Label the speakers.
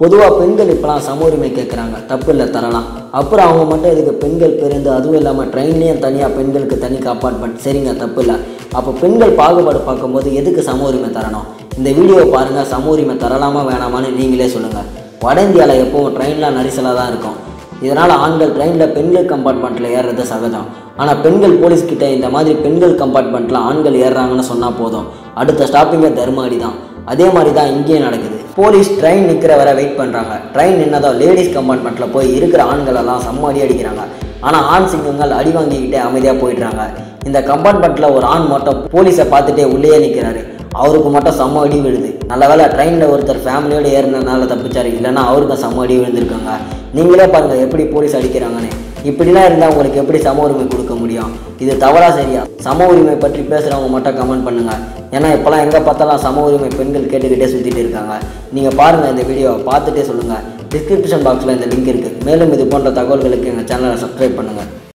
Speaker 1: பொதுவாக பெண்கள் இப்போலாம் சம உரிமை கேட்குறாங்க தப்பு இல்லை தரலாம். அப்புறம் அவங்க மட்டும் இதுக்கு பெண்கள் பேருந்து அதுவும் இல்லாமல் ட்ரெயின்லேயும் தனியாக பெண்களுக்கு தனி கம்பார்ட்மெண்ட் சரிங்க தப்பு இல்லை அப்போ பெண்கள் பாகுபாடு பார்க்கும்போது எதுக்கு சம உரிமை தரணும்? இந்த வீடியோவை பாருங்கள் சம உரிமை தரலாமா வேணாமான்னு நீங்களே சொல்லுங்கள் வட இந்தியாவில் எப்போவும் ட்ரெயின்லாம் நரிசலாக தான் இருக்கும். இதனால் ஆண்கள் ட்ரெயினில் பெண்கள் கம்பார்ட்மெண்ட்டில் ஏறுறது சகஜம். ஆனால் பெண்கள் போலீஸ்கிட்ட இந்த மாதிரி பெண்கள் கம்பார்ட்மெண்ட்டில் ஆண்கள் ஏறுறாங்கன்னு சொன்னால் போதும். அடுத்த ஸ்டாப்பிங்கே தர்மாடி தான். அதே மாதிரி தான் இங்கேயும் நடக்குது. போலீஸ் ட்ரெயின் நிற்கிற வரை வெயிட் பண்ணுறாங்க ட்ரெயின் என்னதோ லேடிஸ் கம்பார்ட்மெண்ட்டில் போய் இருக்கிற ஆண்களெல்லாம் செம்ம அடி அடிக்கிறாங்க. ஆனால் ஆண் சிங்கங்கள் அடி வாங்கிக்கிட்டே அமைதியாக போயிடுறாங்க. இந்த கம்பார்ட்மெண்ட்டில் ஒரு ஆண் மட்டும் போலீஸை பார்த்துட்டே உள்ளேயே நிற்கிறாரு அவருக்கு மட்டும் செம்ம அடி விழுது. நல்ல வேலை ட்ரெயினில் ஒருத்தர் ஃபேமிலியோடு ஏறினதுனால தப்பிச்சார். இல்லைன்னா அவருக்கும் செம்ம அடி விழுந்திருக்காங்க. நீங்களே பாருங்கள் எப்படி போலீஸ் அடிக்கிறாங்கன்னு. இப்படிலாம் இருந்தால் உங்களுக்கு எப்படி சம உரிமை கொடுக்க முடியும்? இது தவறா சரியா? சம உரிமை பற்றி பேசுகிறவங்க மட்டும் கமெண்ட் பண்ணுங்கள் ஏன்னா இப்போலாம் எங்கே பார்த்தாலும் சம உரிமை பெண்கள் கேட்டுக்கிட்டே சுற்றிட்டு இருக்காங்க. நீங்கள் பாருங்கள் இந்த வீடியோவை பார்த்துட்டே சொல்லுங்கள் டிஸ்கிரிப்ஷன் பாக்ஸில் இந்த லிங்க் இருக்குது மேலும் இது போன்ற தகவல்களுக்கு எங்கள் சேனலை சப்ஸ்கிரைப் பண்ணுங்கள்